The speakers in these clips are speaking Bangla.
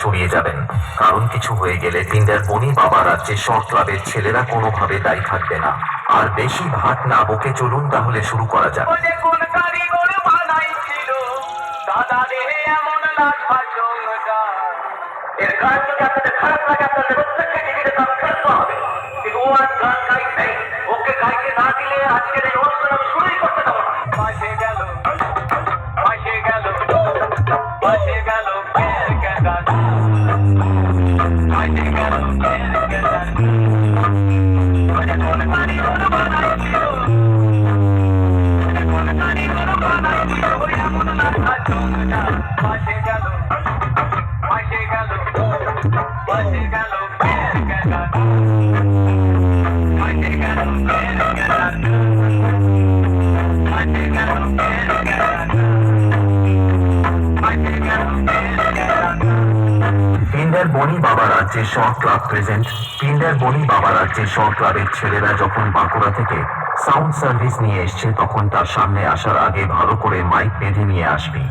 ছড়িয়ে যাবেন। কারণ কিছু হয়ে গেলে তিনদের বনি বাবা রাজ্যে শর্ট ক্লাবের ছেলেরা কোনোভাবে দায়ী থাকবে না। আর বেশি ভাট না বকে চলুন তাহলে শুরু করা যাক। এর কাজ আপনাদের খারাপ লাগে? আপনাদের সাবস্ক্রাইব হবে পিন্ডার বনি বাবা রাজ্যের শর্ট ক্লাব প্রেজেন্ট পিন্ডার বনি বাবা রাজ্যের শর্ট ক্লাবের ছেলেরা যখন বাঁকুড়া থেকে সাউন্ড সার্ভিস নিয়ে এসছে, তখন তার সামনে আসার আগে ভালো করে মাইক বেঁধে নিয়ে আসবি।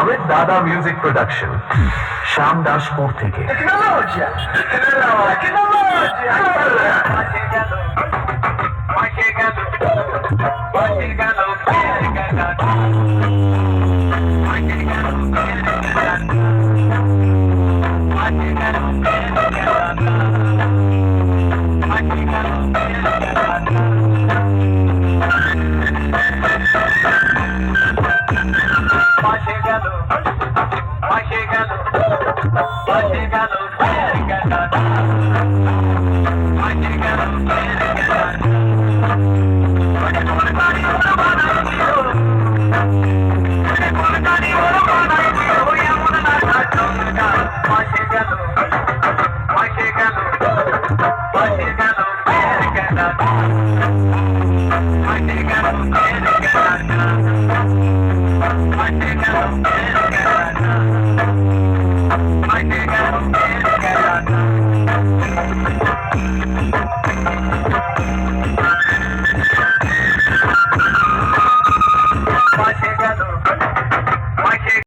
আমের দাদা মিউজিক প্রোডাকশন শ্যাম দাসপুর থেকে! Watch it, got loose. Watch it, got loose. Watch it, got loose. মাসে গেল মাসে গেল মাসে